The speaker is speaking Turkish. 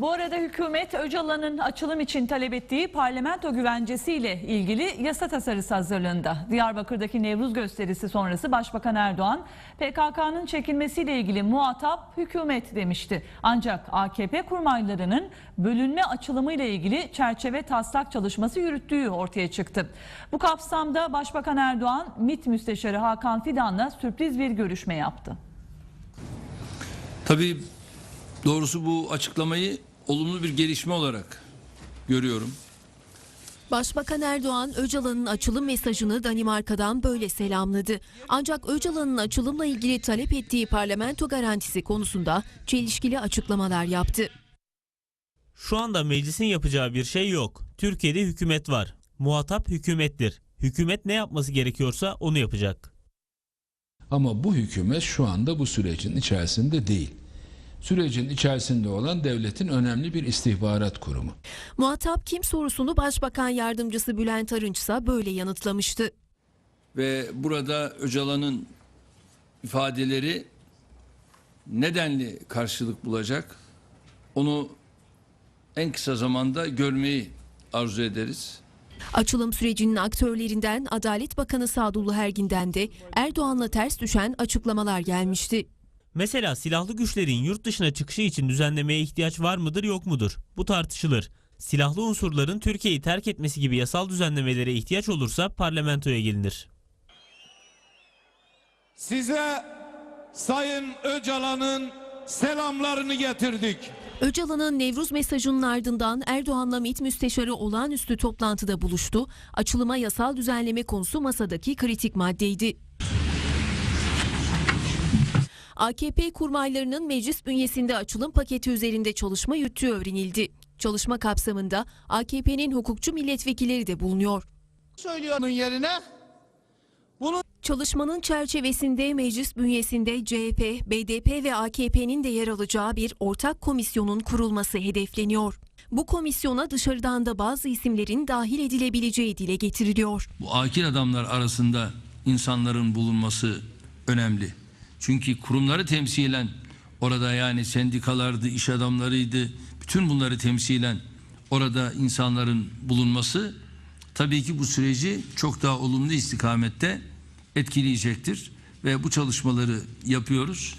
Bu arada hükümet Öcalan'ın açılım için talep ettiği parlamento güvencesiyle ilgili yasa tasarısı hazırlığında. Diyarbakır'daki Nevruz gösterisi sonrası Başbakan Erdoğan PKK'nın çekilmesiyle ilgili muhatap hükümet demişti. Ancak AKP kurmaylarının bölünme açılımıyla ilgili çerçeve taslak çalışması yürüttüğü ortaya çıktı. Bu kapsamda Başbakan Erdoğan MİT Müsteşarı Hakan Fidan'la sürpriz bir görüşme yaptı. Tabii doğrusu bu açıklamayı olumlu bir gelişme olarak görüyorum. Başbakan Erdoğan Öcalan'ın açılım mesajını Danimarka'dan böyle selamladı. Ancak Öcalan'ın açılımla ilgili talep ettiği parlamento garantisi konusunda çelişkili açıklamalar yaptı. Şu anda meclisin yapacağı bir şey yok. Türkiye'de hükümet var. Muhatap hükümettir. Hükümet ne yapması gerekiyorsa onu yapacak. Ama bu hükümet şu anda bu sürecin içerisinde değil. Sürecin içerisinde olan devletin önemli bir istihbarat kurumu. Muhatap kim sorusunu Başbakan Yardımcısı Bülent Arınç ise böyle yanıtlamıştı. Ve burada Öcalan'ın ifadeleri nedenli karşılık bulacak? Onu en kısa zamanda görmeyi arzu ederiz. Açılım sürecinin aktörlerinden Adalet Bakanı Sadullah Ergin'den de Erdoğan'la ters düşen açıklamalar gelmişti. Mesela silahlı güçlerin yurt dışına çıkışı için düzenlemeye ihtiyaç var mıdır yok mudur? Bu tartışılır. Silahlı unsurların Türkiye'yi terk etmesi gibi yasal düzenlemelere ihtiyaç olursa parlamentoya gelinir. Size Sayın Öcalan'ın selamlarını getirdik. Öcalan'ın Nevruz mesajının ardından Erdoğan'la MİT müsteşarı olağanüstü toplantıda buluştu. Açılıma yasal düzenleme konusu masadaki kritik maddeydi. AKP kurmaylarının meclis bünyesinde açılım paketi üzerinde çalışma yürüttüğü öğrenildi. Çalışma kapsamında AKP'nin hukukçu milletvekilleri de bulunuyor. Söylüyor onun yerine Çalışmanın çerçevesinde meclis bünyesinde CHP, BDP ve AKP'nin de yer alacağı bir ortak komisyonun kurulması hedefleniyor. Bu komisyona dışarıdan da bazı isimlerin dahil edilebileceği dile getiriliyor. Bu akil adamlar arasında insanların bulunması önemli. Çünkü kurumları temsilen orada yani sendikalardı, iş adamlarıydı, bütün bunları temsilen orada insanların bulunması tabii ki bu süreci çok daha olumlu istikamette etkileyecektir ve bu çalışmaları yapıyoruz.